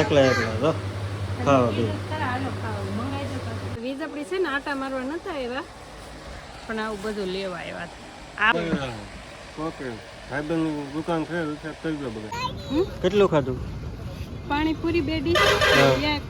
એકલા એકલા જો. ખાવા બે વીજ આપણી છે ને આટા મારવા નતા આવ્યા. પણ આવું બધું લેવા આવ્યા ઓકે ભાઈબંધની દુકાન છે રિચાર્જ કરી દો બધા કેટલું ખાધું? પાણીપુરી બે ડીશ એક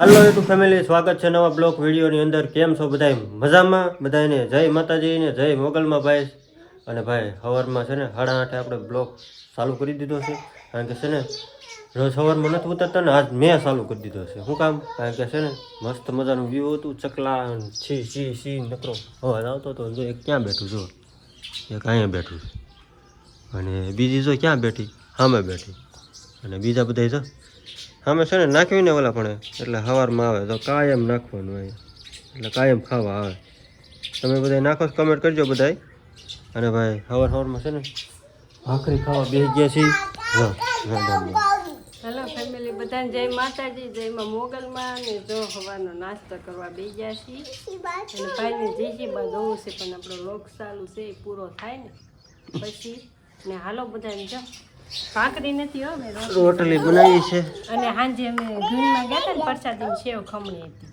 હલો યુટ્યુબ ફેમિલી સ્વાગત છે નવા બ્લોક વિડીયોની અંદર. કેમ છો બધા મજામાં? બધાને જય માતાજી ને જય મોગલમાં ભાઈ. અને ભાઈ, સવારમાં છે ને સાડા આઠે આપણે બ્લોક ચાલુ કરી દીધો છે. કારણ કે છે ને, રોજ સવારમાં નથી ઉતરતા ને આજ મેં ચાલુ કરી દીધો છે. શું કામ? કારણ કે છે ને, મસ્ત મજાનું વ્યૂ હતું ચકલા છી છી છી, નકરો. અવાજ આવતો હતો, જો એક ક્યાં બેઠું જો એક અહીંયા બેઠું અને બીજી જો ક્યાં બેઠી? સામે બેઠી. અને બીજા બધા જો, સામે છે ને નાખવીને ઓલા પણ, એટલે સવારમાં આવે તો કાયમ નાખવાનું હોય. એટલે કાયમ ખાવા આવે. તમે બધા નાખો કમેન્ટ કરજો બધા અને ભાઈ સવાર સવારમાં છે ને ભાખરી ખાવા બેસી ગયા છીએ. હેલો ફેમિલી બધાને જય માતાજી જય માં મોગલમાં ને જો હવાનો નાસ્તો કરવા બે ગયા છીએ. અને ભાઈને જીજીમાં જવું છે પણ આપણો લોક ચાલુ છે એ પૂરો થાય ને પછી. ને હાલો બધાને જો. ભાખરી નથી હો મેં રોટલી. બનાવી છે. અને સાંજે અમે ઘીમાં ગયા હતા ને પ્રસાદીની સેવ ખમણી હતી.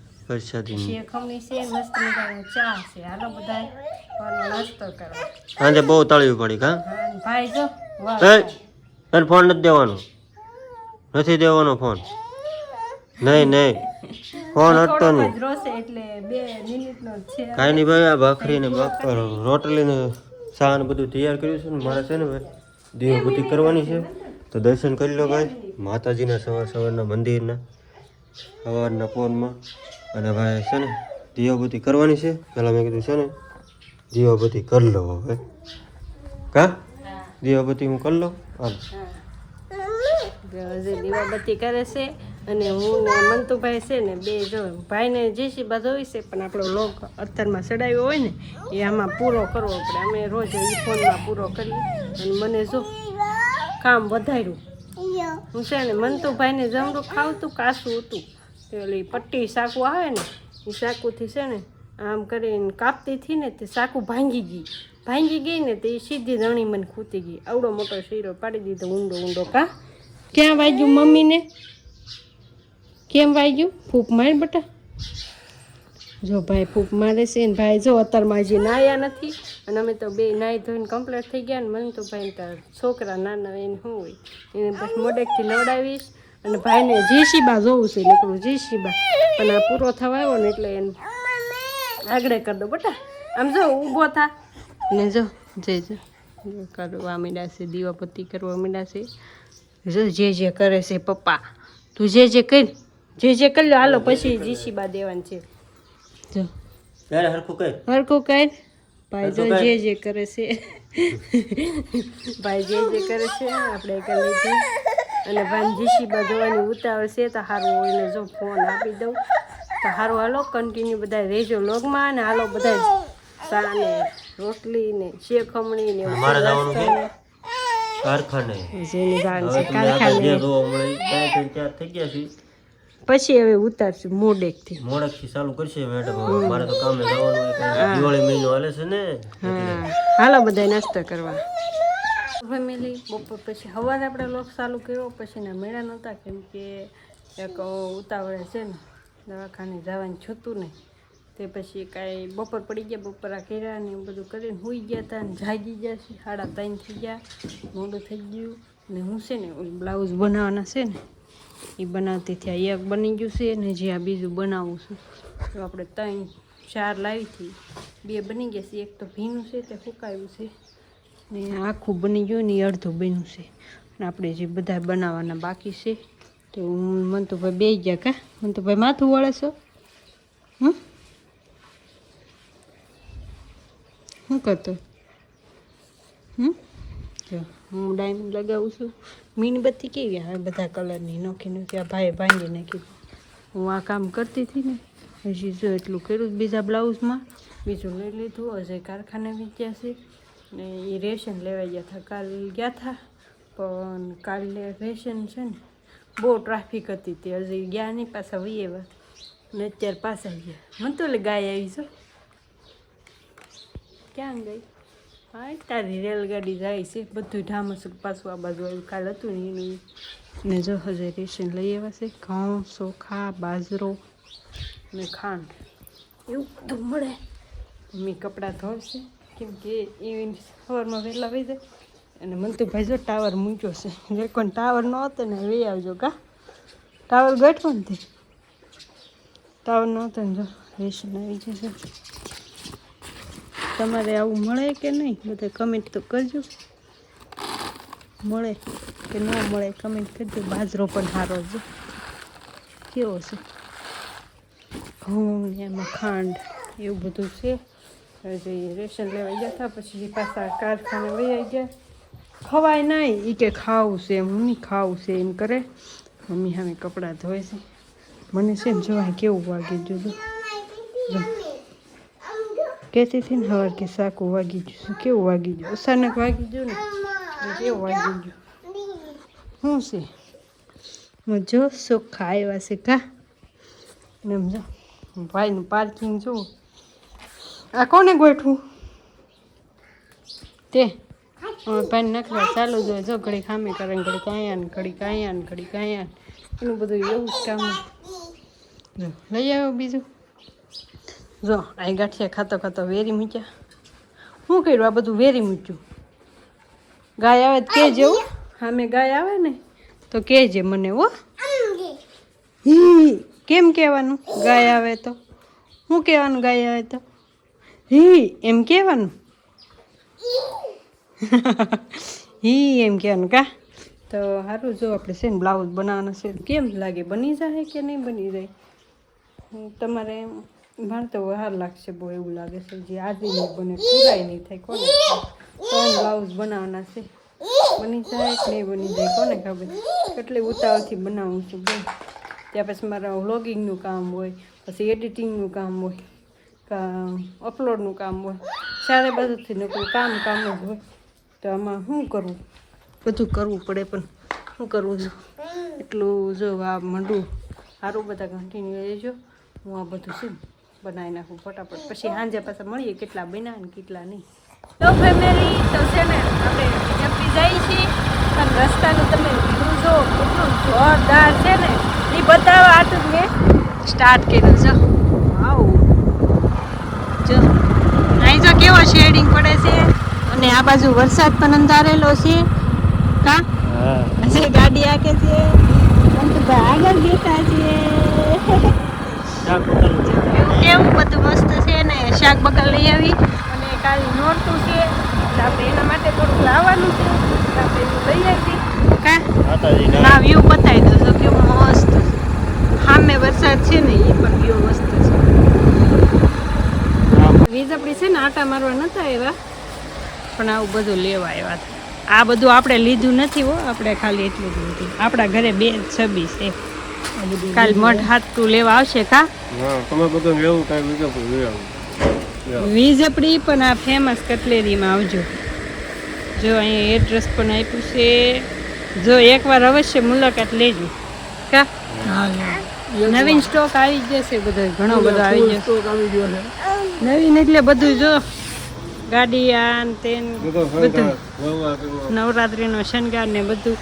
સાંજે બહુ તળવી પડી કા? ફોન નથી દેવાનો? નથી દેવાનો ફોન નહીં નહીં. ફોન હટતો થોડોક નહીં. કાંઈ નહીં ભાઈ આ ભાખરી ને રોટલી ને ને બધું તૈયાર કર્યું છે ને મારે છે ને ભાઈ દેવભૂતિ કરવાની છે. તો દર્શન કરી લો ભાઈ માતાજીના સવાર સવારના મંદિરના સવારના પોરમાં. અને ભાઈ છે ને, દીવાબત્તી કરવાની છે. પહેલાં મેં કીધું છે ને, દીવાબત્તી કરી લો હવે. કા? દીવાબત્તી હું કરી લઉં હાલ. દીવાબત્તી કરે છે અને હું ને મંતુભાઈ છે ને બે જો ભાઈને જે બાદ જોઈ છે, પણ આપણો લોક અત્યારમાં ચડાવ્યો હોય ને, એ આમાં પૂરો કરવો પડે. અમે રોજ એ ફોનમાં પૂરો કરીએ. અને મને જો કામ વધાર્યું. હું છે ને મંતુભાઈને જમરું ખાવતું કાસું હતું. ઓલી પટ્ટી સાકુ આવે ને, એ સાકુથી છે ને, આમ કરીને કાપતી હતી ને તે સાકુ ભાંગી ગઈ. ભાંગી ગઈ ને તે સીધી રણી મને ખૂતી ગઈ. આવડો મોટો શીરો પાડી દીધો, ઊંડો ઊંડો કા. ક્યાં વાગ્યું મમ્મીને? કેમ વાગ્યું? ફૂંક માર બટા. જો ભાઈ ફૂંક મારે છે ને ભાઈ, જો અત્યારમાં હજી નાયા નથી, અને અમે તો બે નાહી ધોઈને કમ્પ્લીટ થઈ ગયા ને, મને તો ભાઈ છોકરા, નાના એને શું હોય, એને પછી મોડેકથી નવડાવીશ. અને ભાઈને જીસીબા જોવું છે નીકળું જીસીબા પણ આ પૂરો થવા આવ્યો ને એટલે એને આગળ કરી દો બટા. આમ જો ઊભો થા. ને જો જય જો કરવા મીડા છે દીવાપતિ કરવા માંડ્યા છે. જો જે જે કરે છે પપ્પા તું જે જે કર જે જે કરી લો હાલો પછી જીસીબા દેવાની છે. જો. હરખું કર. હરખું કર. ભાઈ જો જે જે કરે છે. ભાઈ જે જે કરે છે આપણે કરી લીધું. અને ભાઈ જીસીબા જોવાની ઉતાવળ છે તો સારું એને જો ફોન આપી દઉં. તો સારું હાલો કન્ટિન્યુ બધા રહેજો લોગમાં અને હાલો બધા સાને ને રોટલી ને શેખમણી ને એવું મારે બધું જવાનું છે? નાસ્તો કારખાને. ને હવે છે મોડેકથી મોડેક પછી ઉતારશું મોડકથી. ચાલુ કરશે મેડમ મારે તો કામે જવાનું હોય દિવાળી મહિનો હાલે છે ને. હાલો બધા નાસ્તો કરવા. ફેમિલી બપોર પછી સવારે આપણે લોક ચાલુ કર્યો, પછી એના મેળા નહોતા, કેમ કે એક ઉતાવળે છે ને, દવાખાને જવાનું છતું નહીં. તે પછી કાંઈ બપોર પડી ગયા, બપોરા કર્યા ને એવું બધું કરીને સૂઈ ગયા હતા ને જાગી ગયા છે, સાડા ત્રણ થઈ ગયા, મોડું થઈ ગયું. ને હું છે ને બ્લાઉઝ બનાવવાના છે ને, એ બનાવતી થયા એક બની ગયું છે ને, જે આ બીજું બનાવું છું. તો આપણે ત્રણ, ચાર લાવી હતી. બે બની ગયા છે, એક તો ભીનું છે તે સુકાયું છે. ને આખું બની ગયું ને એ અડધું બન્યું છે. અને આપણે જે બધા બનાવવાના બાકી છે, તો હું મન તો ભાઈ બે ગયા કા? મન તો ભાઈ માથું વળે છો. હમ? શું કરતો? હમ? જો, હું ડાયમંડ લગાવું છું. મીણબત્તી કેવી આવે બધા કલરની નોખી નોખી આ ભાઈ ભાંગી નાખી. હું આ કામ કરતી હતી ને, હજી જો એટલું કર્યું બીજા બ્લાઉઝમાં બીજું લઈ લીધું અજય કારખાને વીત્યા છે. ને એ રેશન લેવા ગયા હતા કાલ ગયા હતા પણ કાલે રેશન છે ને, બહુ ટ્રાફિક હતી તે. હજી ગયા નહીં, પાછા વહી આવ્યા. ને અત્યારે પાછા ગયા. મને તો ગાય આવી છો ક્યાં ગઈ? હા તારી રેલગાડી જાય છે. બધું ઢામસુક પાછું આ બાજુ આવ્યું. કાલ હતું ને એનું. ને જો હજે રેશન લઈ આવ્યા છે. ઘઉં, ચોખા, બાજરો ને ખાંડ. એવું બધું મળે. મમ્મી કપડાં ધોવશે. કેમ કે એ સવારમાં વહેલા વહી જાય અને મને તો ભાઈ જો ટાવર મૂક્યો છે. જે કોઈ ટાવર ન હતો ને વહી આવજો કા. ટાવર ગઠવો ને તે. ટાવર ન હતો ને જો રેશન આવી જશે તમારે આવું મળે કે નહીં? બધા કમેન્ટ તો કરજો. મળે કે ન મળે કમેન્ટ કરજો. બાજરો પણ સારો છે. કેવો છે? ઘઉં એમાં ખાંડ એવું બધું છે. જોઈએ રેશન લેવા ગયા હતા પછી પાછા કારખાને વહી ગયા ખવાય નહીં એ કે ખાવું છે એમ મમ્મી ખાવું છે એમ કરે મમ્મી સામે કપડાં ધોય છે મને છે ને જોવા કેવું વાગી જોજો જો કહેતી હતી ને હવાર કે સાકું વાગી ગયું કેવું વાગી ગયું અચાનક વાગી ગયું ને કેવું વાગી ગયું શું છે જો ચોખ્ખા આવ્યા છે કા ને એમ ભાઈનું પાર્કિંગ જો આ કોને ગોઠવું? તે. પાણી નાખવા ચાલુ જ હોય. જો ઘડી ખામી કરે ઘડી કાંયા ને ઘડી કાંયા ને ઘડી કાંયા એનું બધું એવું જ કામ જો લઈ આવ્યો બીજું. જો આ ગાંઠિયા ખાતો ખાતો વેરી મૂક્યા. શું કર્યું? આ બધું વેરી મૂક્યું. ગાય આવે તો કહેજે હો. સામે ગાય આવે ને તો કહેજે મને હો. હી કેમ કહેવાનું? ગાય આવે તો. શું કહેવાનું ગાય આવે તો? હી, એમ કહેવાનું? હી, એમ કહેવાનું કા? તો સારું જો આપણે છે ને બ્લાઉઝ બનાવવાના છે. કેમ લાગે? બની જાય કે નહીં બની જાય? તમારે તમારે ભણતો વાર લાગશે બહુ એવું લાગે છે. જે આજે નહીં બને, પૂરાય નહીં થાય. કોને? ત્રણ બ્લાઉઝ બનાવવાના છે. બની જાય કે નહીં બની જાય? કોને ખબર? કેટલી ઉતાવળથી બનાવું છું. બોલ ત્યાં પછી મારા વ્લોગિંગનું કામ હોય, પછી એડિટિંગનું કામ હોય. અપલોડનું કામ હોય. સારે બાજુથી નીકળું કામ કામ જ હોય. તો આમાં શું કરવું? બધું કરવું પડે પણ શું કરવું છું? એટલું જો આ મંડું સારું બધા કન્ટિન્યુ રહેજો હું આ બધું શું બનાવી નાખું ફટાફટ. પછી સાંજે પાછા મળીએ કેટલા બન્યા ને કેટલા નહીં. તો ફેમિલી તો છે ને આપણે જપી જાય છીએ. અને રસ્તાનું તમે વ્યૂ જો, કેટલું જોરદાર છે ને. એ બતાવવા આટલું મેં સ્ટાર્ટ કર્યું છે વાવ જો અહીં જો કેવો શેડિંગ પડે છે અને આ બાજુ વરસાદ પણ અંધારેલો છે. કા? હા. ગાડી આકે છે. આગળ બેઠા છે. કેવું બધું મસ્ત છે ને શાક બકલ લઈ આવી. અને કાલ નોરતું છે. આપણે એના માટે થોડુંક લાવવાનું છે. આપણે લઈ આવી કા? ના વ્યૂ બતાવી દો તો કેવું મસ્ત છે સામે વરસાદ છે ને એ પણ વ્યૂ મસ્ત છે વીજ આપણી છે ને આટા મારવા નહોતા આવ્યા પણ આવું બધું લેવા આવ્યા આ બધું આપણે લીધું નથી હો આપણે ખાલી એટલું જ લીધું. આપણા ઘરે બે છબી છે. કાલ મઠ હાથું લેવા આવશે કા? તમે બધું લેવું કાંઈ બીજું લઈ આવું. પણ આ ફેમસ કટલેરીમાં આવજો. જો અહીંયા એડ્રેસ પણ આપ્યું છે. જો એકવાર અવશ્ય મુલાકાત લેજો. કા? નવીન સ્ટોક આવી જશે બધો ઘણો બધો આવી જશે. નવીન એટલે બધું જો. ગાડી આ ને તે બધું. નવરાત્રીનો શણગાર ને બધું.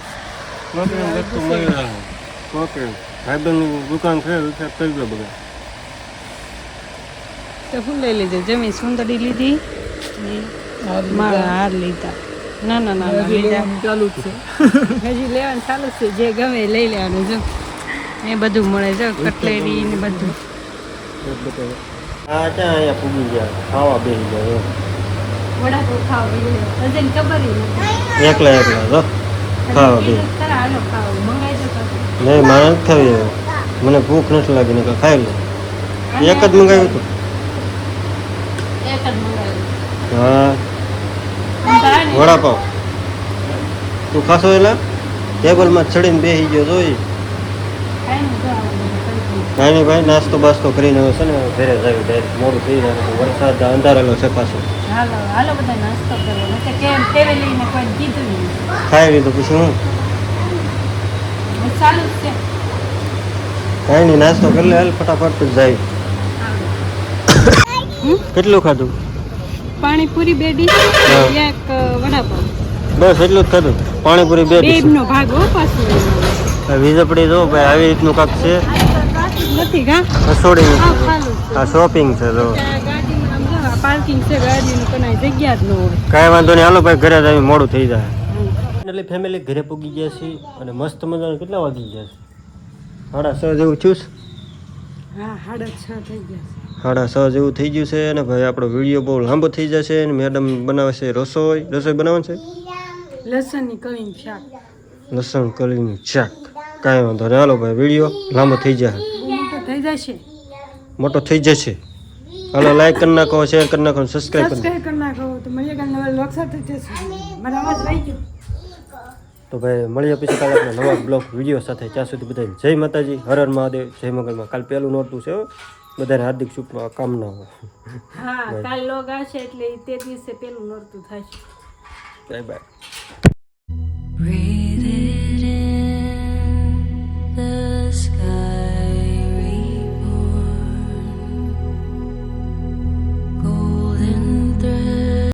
દુકાન છે તો શું લઈ લીધું? જમી સુંદરી લીધી મારા હાર લીધા. ના ના ના લીધા. ચાલુ જ છે. હજી લેવાનું ચાલુ જ છે. જે ગમે એ લઈ લેવાનું જો. એ બધું મળે જો કટલેરી ને બધું. આ ત્યાં અહીંયા પૂગી ગયા? ખાવા બેસી ગયા વડાપાવ ખાવા હજી ખબર નથી. એકલા એકલા જો ખાવા બે હાલો ખાવું. મંગાઈ દો નહીં મારે નથી ખાવી. મને ભૂખ નથી લાગી નહીં ખાઈ લે એક જ મંગાવ્યું હતું? એક જ મંગાવ્યું. હા. વડાપાઉં તું ખાશો એલા? ટેબલમાં ચડીને બેસી ગયો જોઈ. કાંઈ નહીં ભાઈ નાસ્તો બાસ્તો કરીને હવે છે ને ઘરે જાય ડાયરેક્ટ મોડું થઈ જાય વરસાદ અંધારેલો છે પાછો. હાલો હાલો બધા નાસ્તો કરો નકર કેમ ટેવે લઈને કોઈ કીધું નહીં ખાઈ લીધું પછી હું? ચાલુ છે. કાંઈ નહીં નાસ્તો કરી લે હાલ ફટાફટ જાય. કેટલું ખાધું? પાણીપુરી બે ડીશ એક વડાપાવ બસ એટલું જ ખાધું. પાણીપુરી બે ડીશ. નો ભાગ હો પાછું. વીજપડી જો ભાઈ આવી રીતનું કાક છે. નથી ગા રસોડી આ શોપિંગ છે જો પાર્કિંગ છે ગાડીનું કનાય જગ્યા જ ન હોય. કાંઈ વાંધો નહીં. હાલો ભાઈ ઘરે જ આવી મોડું થઈ જાય. એટલે ફેમિલી ઘરે પૂગી ગયા છે અને મસ્ત મજાનું કેટલા વાગી ગયા છે? સાડા છ જેવું થયું છે? હા સાડા છ થઈ ગયા છે. સાડા છ જેવું થઈ ગયું છે અને ભાઈ આપણો વીડિયો બહુ લાંબો થઈ જશે અને મેડમ બનાવે છે રસોઈ. રસોઈ બનાવવાનું છે? લસણની કળીનું શાક. લસણ કરીનું શાક. કાંઈ વાંધો નહીં. હાલો ભાઈ વીડિયો લાંબો થઈ જાય. થઈ જશે? મોટો થઈ જશે. હાલો લાઈક કરી નાખો શેર કરી નાખો સબસ્ક્રાઇબ કરી નાખો તો મળીએ કાલે નવા બ્લોગ સાથે મારા અવાજ રહી ગયો તો ભાઈ મળીએ પછી કાલે આપણે નવા બ્લોગ વિડીયો સાથે ત્યાં સુધી બધાને જય માતાજી હર હર મહાદેવ જય મંગલમાં કાલ પહેલું નોટું છે બધાને હાર્દિક શુભ કામનાઓ હા કાલ લોગ આવશે એટલે તે દિવસે પહેલું નોટું થશે bye bye Breathe it in the sky